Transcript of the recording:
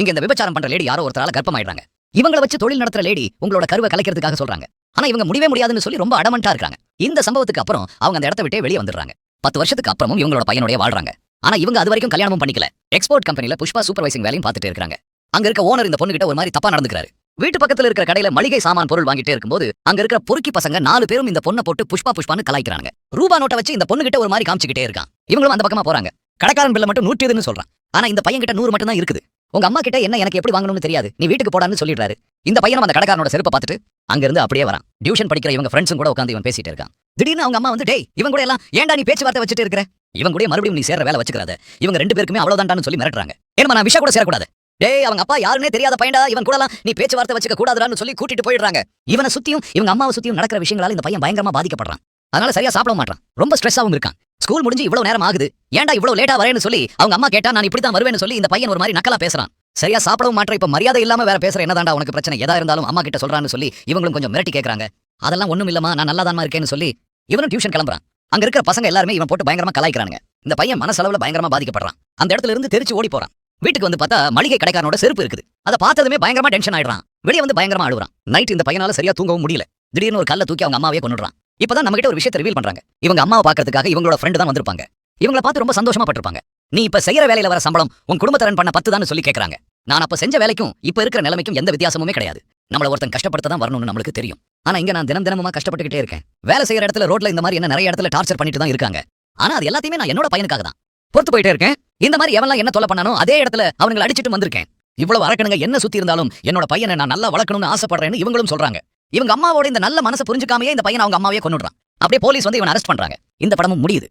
இங்க இந்த விபச்சாரம் பண்ற லேடி யாரோ ஒருத்தரால கர்ப்பமாயிடுறாங்க. இவங்கள வச்சு தொழில் நடத்துற லேடி உங்களோட கருவை கலைக்கிறதுக்காக சொல்றாங்க. ஆனா இவங்க முடிவே முடியாதுன்னு சொல்லி ரொம்ப அடமண்டா இருக்காங்க. இந்த சம்பவத்துக்கு அப்புறம் அவங்க அந்த இடத்த விட்டே வெளியே வந்துடுறாங்க. பத்து வருஷத்துக்கு அப்புறமும் இவங்களோட பையனுடைய வாழ்றாங்க. ஆனா இவங்க அது வரைக்கும் கல்யாணமும் பண்ணிக்கல. எக்ஸ்போர்ட் கம்பெனில புஷ்பா சூப்பர்வைசிங் வேலையும் பார்த்துட்டு இருக்காங்க. அங்க இருக்க ஓனர் இந்த பொண்ணுகிட்ட ஒரு மாதிரி தப்பா நடந்துக்கிறாரு. வீட்டு பக்கத்துல இருக்கிற கடையில மளிகை சாமான் பொருள் வாங்கிட்டே இருக்கும்போது அங்க இருக்கிற பொறுக்கி பசங்க நாலு பேரும் இந்த பொண்ணை போட்டு புஷ்பா புஷ்பான்னு கலாய்க்கிறாங்க ரூபா நோட்டை வச்சு இந்த பொண்ணுகிட்ட ஒரு மாதிரி காமிச்சுக்கிட்டே இருக்கான். இவங்களும் அந்த பக்கமா போறாங்க. கடைக்காரன் பிள்ளை மட்டும் நூற்றி இதுன்னு சொல்றான். ஆனா இந்த பையன் கிட்ட நூறு மட்டும் தான் இருக்குது. உங்க அம்மா கிட்ட என்ன எனக்கு எப்படி வாங்கணும்னு தெரியாது. நீ வீட்டுக்கு போடான்னு சொல்லிடுறாரு. இந்த பையனும் அந்த கடைக்காரனோட செருப்பை பார்த்துட்டு அங்க இருந்து அப்படியே வரான். டியூஷன் படிக்கிற இவங்க ஃப்ரெண்ட்ஸும் கூட உட்காந்து இவன் பேசிட்டு இருக்கான். திடீர்னு அவங்க அம்மா வந்து டேய் இவன் கூட எல்லாம் ஏன்டா நீ பேச்சுவார்த்தை வச்சுட்டு இருக்கிற? இவன் கூட மறுபடியும் நீ சேர்ற வேலை வச்சுக்கிறாத. இவங்க ரெண்டு பேருக்குமே அவ்வளவுதான்டான்னு சொல்லி மிரட்டுறாங்க. ஏன்னா நான் விஷா கூட சேரக்கூடாது. டேய் அவங்க அப்பா யாருன்னே தெரியாத பையன்டா இவன் கூடலாம் நீ பேச்சுவார்த்தை வச்சுக்க கூடாதுடான்னு சொல்லி கூட்டிட்டு போயிடுறாங்க. இவனை சுத்தியும் இவங்க அம்மாவை சுத்தியும் நடக்கிற விஷயங்களால இந்த பையன் பயங்கரமா பாதிக்கப்படுறான். அதனால சரியா சாப்பிட மாட்டான். ரொம்ப ஸ்ட்ரெஸ்ஸாவும் இருக்கான். ஸ்கூல் முடிஞ்சு இவ்வளவு நேரம் ஆகுது. ஏன்டா இவ்வளவு லேட்டா வரேன்னு சொல்லி அவங்க அம்மா கேட்டா நான் இப்படி தான் வருவேன்னு சொல்லி இந்த பையன் ஒரு மாதிரி நக்கலா பேசுறான். சரியா சாப்பிடவும் மாட்டேன் இப்ப மரியாதை இல்லாம வேற பேசுற என்னதான்டா உனக்கு பிரச்சனை? எதா இருந்தாலும் அம்மா கிட்ட சொல்றான்னு சொல்லி இவங்களும் கொஞ்சம் மிரட்டி கேக்குறாங்க. அதெல்லாம் ஒண்ணும் இல்லமா நான் நல்லா இருக்கேன்னு சொல்லி இவனும் டியூஷன் கிளம்புறான். அங்க இருக்கிற பசங்க எல்லாருமே இவன் போட்டு பயங்கரமா கலாய்க்கிறானுங்க. இந்த பையன் மனசளவுல பயங்கரமா பாதிக்கப்படுறான். அந்த இடத்துல இருந்து தெரிச்சு ஓடி போறான். வீட்டுக்கு வந்து பார்த்தா மளிகை கடைக்காரனோட செருப்பு இருக்குது. அதை பார்த்ததுமே பயங்கரமா டென்ஷன் ஆயிடுறான். வெளியே வந்து பயங்கரமா அழுகுறான் நைட் இந்த பையனால சரியா தூங்கவும் முடியல. திடீர்னு ஒரு கல்ல தூக்கி அவங்க அம்மாவே கொண்டுறான் இப்பதான் நம்ம கிட்ட ஒரு விஷயத்தை ரிவீல் பண்றாங்க. இவங்க அம்மாவை பாக்குறதுக்காக இவங்களோட ஃப்ரெண்டு தான் வந்திருப்பாங்க. இவங்கள பார்த்து ரொம்ப சந்தோஷமா பட்டிருப்பாங்க. நீ இப்ப செய்யற வேலையில வர சம்பளம் உன் குடும்பத்தரன் பண்ண பத்து தான் சொல்லி கேக்குறாங்க. நான் அப்ப செஞ்ச வேலைக்கும் இப்ப இருக்கிற நிலைமைக்கும் எந்த வித்தியாசமுமே கிடையாது. நம்மள ஒருத்தன் கஷ்டப்படுத்த தான் வரணும்னு நம்மளுக்கு தெரியும். ஆனா இங்க நான் தினம் தினமா கஷ்டப்பட்டுக்கிட்டே இருக்கேன். வேலை செய்யற இடத்துல ரோட்ல இந்த மாதிரி என்ன நிறைய இடத்துல டார்ச்சர் பண்ணிட்டு தான் இருக்காங்க. ஆனா அது எல்லாத்தையுமே நான் என்னோட பையனுக்காக தான். பொறுத்து போயிட்டே இருக்கேன். இந்த மாதிரி எவன்லாம் என்ன தொலை பண்ணானோ அதே இடத்துல அவங்களை அடிச்சிட்டு வந்திருக்கேன். இவ்வளவு அரக்கணுங்க என்ன சுத்தி இருந்தாலும் என்னோட பையனை நான் நல்லா வளர்க்கணும்னு ஆசைப்படுறேன்னு இவங்களும் சொல்றாங்க. இவங்க அம்மாவோட இந்த நல்ல மனசை புரிஞ்சுக்காமையே இந்த பையன் அவங்க அம்மாவே கொண்டுடுறான் அப்படியே போலீஸ் வந்து இவன் அரெஸ்ட் பண்றாங்க. இந்த படமும் முடியுது.